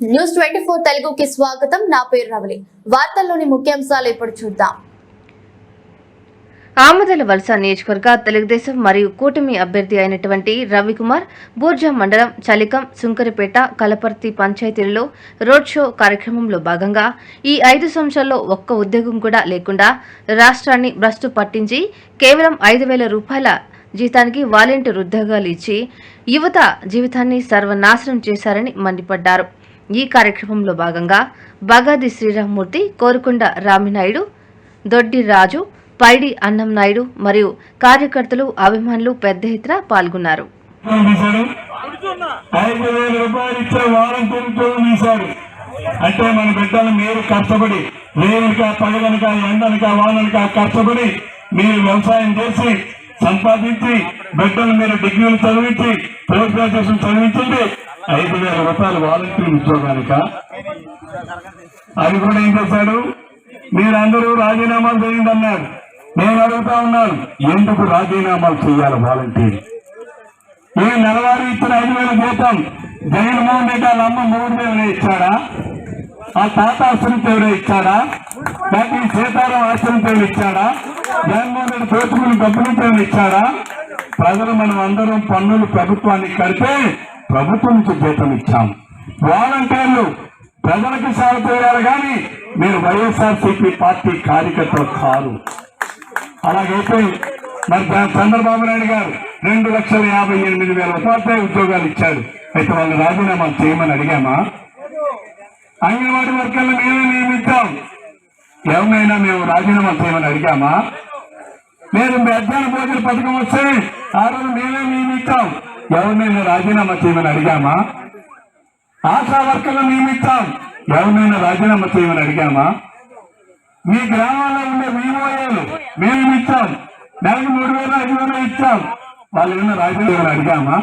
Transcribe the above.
News twenty four తెలుగుకి స్వాగతం. నా పేరు రవలి. వార్తల్లోని ముఖ్యాంశాలు ఇప్పుడు చూద్దాం. ఆమదల వలస నియోజకవర్గ తెలుగుదేశం మరియు కూటమి అభ్యర్థి అయినటువంటి రవికుమార్ బూర్జా మండలం చలికం సుంకరిపేట కలపర్తి పంచాయతీలలో రోడ్ షో కార్యక్రమంలో భాగంగా ఈ ఐదు సంవత్సరాల్లో ఒక్క ఉద్యోగం కూడా లేకుండా రాష్ట్రాన్ని భ్రష్టు పట్టించి కేవలం ఐదు వేల రూపాయల జీతానికి వాలంటీర్ ఉద్యోగాలు ఇచ్చి యువత జీవితాన్ని సర్వనాశనం చేశారని మండిపడ్డారు. ఈ కార్యక్రమంలో భాగంగా బగాది శ్రీరామ్మూర్తి కోరుకొండ రామినాయుడు దొడ్డి రాజు పైడి అన్నం నాయుడు మరియు కార్యకర్తలు అభిమానులు పెద్ద ఎత్తున పాల్గొన్నారు. అంటే మన బిడ్డలు మీరు కష్టపడి వేయనక పగలనక ఎండనక వాననక కష్టపడి మీరు వ్యవసాయం చేసి సంపాదించి బిడ్డలు మీరు డిగ్రీలు చదివించి పోస్ట్ గ్రాడ్యుయేషన్ చదివించండి. ఐదు వేల రూపాయలు వాలంటీర్ ఉద్యోగానిక? అది కూడా ఏం చేశాడు? మీరందరూ రాజీనామాలు చేయండి అన్నారు. నేను అడుగుతా ఉన్నాను ఎందుకు రాజీనామాలు చేయాలి వాలంటీర్? ఈ నెలవారీ ఇచ్చిన ఐదు వేల జీతం జగన్మోహన్ రెడ్డి వాళ్ళ అమ్మ మూడు వేలు ఇచ్చాడా? ఆ తాత ఆశ్రమ పేరు ఇచ్చాడా? లేకపోతే సీతారాం ఆశ్రమం పేరు ఇచ్చాడా? జగన్మోహన్ రెడ్డి దోచుకుని డబ్బులు పేరు ఇచ్చాడా? ప్రజలు మనం అందరం పన్నులు ప్రభుత్వానికి కడితే ప్రభుత్వం నుంచి జీతం ఇచ్చాం. వాలంటీర్లు ప్రజలకు సేవ చేయాలి కానీ మీరు వైఎస్ఆర్సీపీ పార్టీ కార్యకర్తలు కాదు అలాగైతే మరి చంద్రబాబు నాయుడు గారు రెండు లక్షల యాభై ఎనిమిది వేల ఉపాధ్యాయ ఉద్యోగాలు ఇచ్చాడు. అయితే వాళ్ళు రాజీనామా చేయమని అడిగామా? అంగన్వాడీ వర్గాలను మేమే నియమిద్దాం ఎవరినైనా మేము రాజీనామా చేయమని అడిగామా? లేదు మధ్యాహ్న భోజన పథకం వస్తే ఆ రోజు మేమే నియమించాం. ఎవరినైనా రాజీనామా చేయమని అడిగామా? ఆశా వర్కర్లు నియమిస్తాం ఎవరినైనా రాజీనామా చేయమని అడిగామా? మీ గ్రామాల్లో ఉండే వివోఏలు మేము ఇచ్చాం నెలకు మూడు వేలు ఐదు వేలు ఇచ్చాం. వాళ్ళు ఏమైనా రాజీనామా అడిగామా?